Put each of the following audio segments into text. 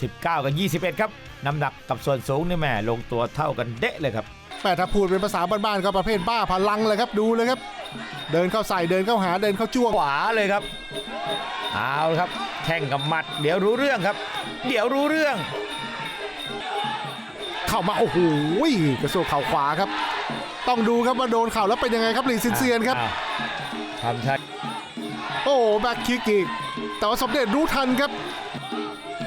19 กับ 21 ครับ น้ำหนักกับส่วนสูงนี่แม่ลงตัวเท่ากันเดะเลยครับแต่ถ้าพูดเป็นภาษาบ้านๆก็ประเภทบ้าพลังเลยครับดูเลยครับ เดินเข้าใส่เดินเข้าหาเดินเข้าจ้วงขวาเลยครับเอาละครับแข่งกับหมัด เดี๋ยวรู้เรื่องครับ เดี๋ยวรู้เรื่อง เข้ามาโอ้โหกระโซกเข่าขวาครับ ต้องดูครับว่าโดนเข่าแล้วเป็นยังไงครับหลีซินเซียนครับอ้าวทำท่าโอ้แบ็คคิกอีกแต่ว่าสมเด็จรู้ทันครับ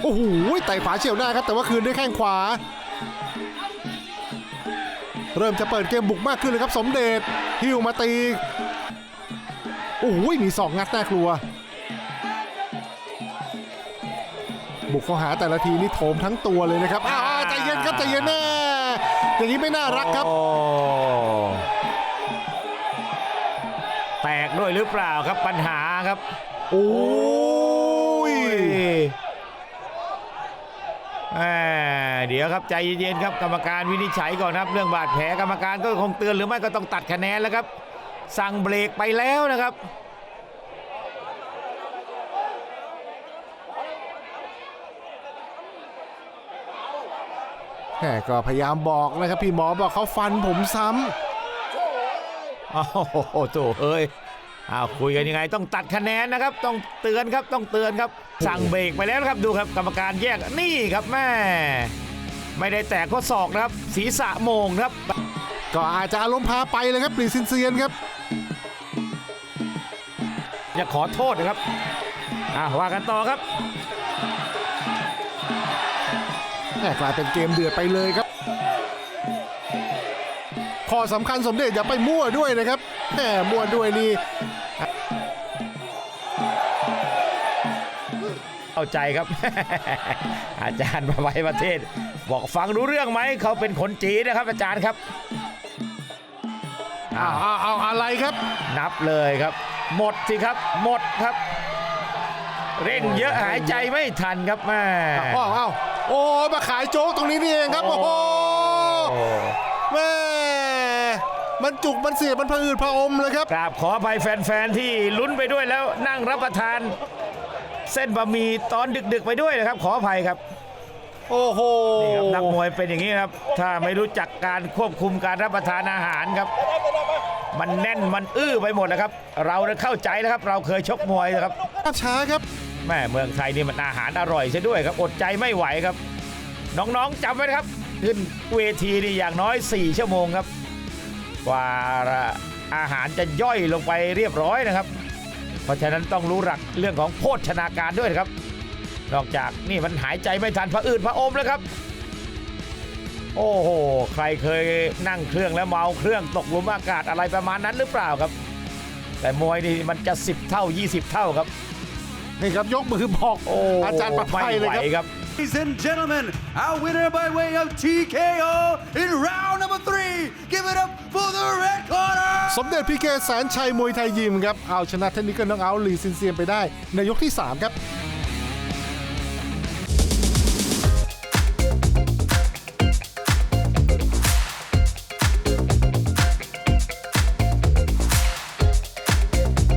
โอ้โหไต่ขวาเฉียวหน้าครับ แต่ว่าคืนด้วยแข้งขวา เริ่มจะเปิดเกมบุกมากขึ้นเลยครับ สมเด็จฮิวมาตี โอ้โหมีสองงัดน่ากลัว บุกเข้าหาแต่ละทีนี่โถมทั้งตัวเลยนะครับอ้าวใจเย็นครับใจเย็นแน่อย่างนี้ไม่น่ารักครับโอ้แตกด้วยหรือเปล่าครับปัญหาครับ โอ้ยแหม่ เดี๋ยวครับใจเย็นๆครับกรรมการวินิจฉัยก่อนครับ เรื่องบาดแผลกรรมการก็คงเตือนหรือไม่ก็ต้องตัดคะแนนแล้วครับ สั่งเบรกไปแล้วนะครับแหมก็พยายามบอกนะครับ พี่หมอบอกเขาฟันผมซ้ำโอ้โหโถเอ้ย อ้าวคุยกันยังไงต้องตัดคะแนนนะครับ ต้องเตือนครับต้องเตือนครับ สั่งเบรกไปแล้วนะครับดูครับ กรรมการแยกนี่ครับแม่ไม่ได้แตกข้อศอกนะครับ ศีรษะโมงครับ ก็อาจจะอารมณ์พาไปเลยครับปรีซินเซียนครับอย่าขอโทษนะครับอะว่ากันต่อครับแหมกลายเป็นเกมเดือดไปเลยครับ ข้อสำคัญสมเด็จอย่าไปมั่วด้วยนะครับแหมมั่วด้วยนี่เข้าใจครับ อาจารย์มาไว้ประเทศ บอกฟังรู้เรื่องไหมเขาเป็นคนจีนนะครับ อาจารย์ครับเอาเอาเอาอะไรครับ นับเลยครับ หมดสิครับ หมดครับ เร่งเยอะหายใจไม่ทันครับแม่เอาเอาโอ้มาขายโจ๊กตรงนี้นี่เองครับ โอ้โหโอ้แม่ มันจุกมันเสียบมันผะอืดผะอมเลยครับ กราบขออภัยแฟนๆที่ลุ้นไปด้วยแล้วนั่งรับประทาน เส้นบะหมี่ตอนดึกๆไปด้วยนะครับ ขออภัยครับโอ้โหนี่ครับนักมวยเป็นอย่างนี้ครับ ถ้าไม่รู้จักการควบคุมการรับประทานอาหารครับ มันแน่นมันอื้อไปหมดนะครับ เราเนี่ยเข้าใจแล้วครับ เราเคยชกมวยนะครับภาพช้าครับแม่เมืองไทยนี่มันอาหารอร่อยซะด้วยครับอดใจไม่ไหวครับ น้องๆจำไว้นะครับ ขึ้นเวทีนี่อย่างน้อย 4 ชั่วโมงครับ กว่าอาหารจะย่อยลงไปเรียบร้อยนะครับ เพราะฉะนั้นต้องรู้หลักเรื่องของโภชนาการด้วยนะครับ นอกจากนี่มันหายใจไม่ทันพระอืดพระอมแล้วครับ โอ้โหใครเคยนั่งเครื่องแล้วเมาเครื่องตกหลุมอากาศอะไรประมาณนั้นหรือเปล่าครับ แต่มวยนี่มันจะ 10 เท่า 20 เท่าครับนี่ครับยกมือบอกโอ้อาจารย์ประภัยเลยไม่ไหวครับครับ Ladies and gentlemen, our winner by way of TKO in round สมเด็จพีเคแสนชัยมวยไทยยิมครับเอาชนะเทคนิคเกิลน้องเอาลีซินเซียนไปได้ในยกที่ 3 ครับ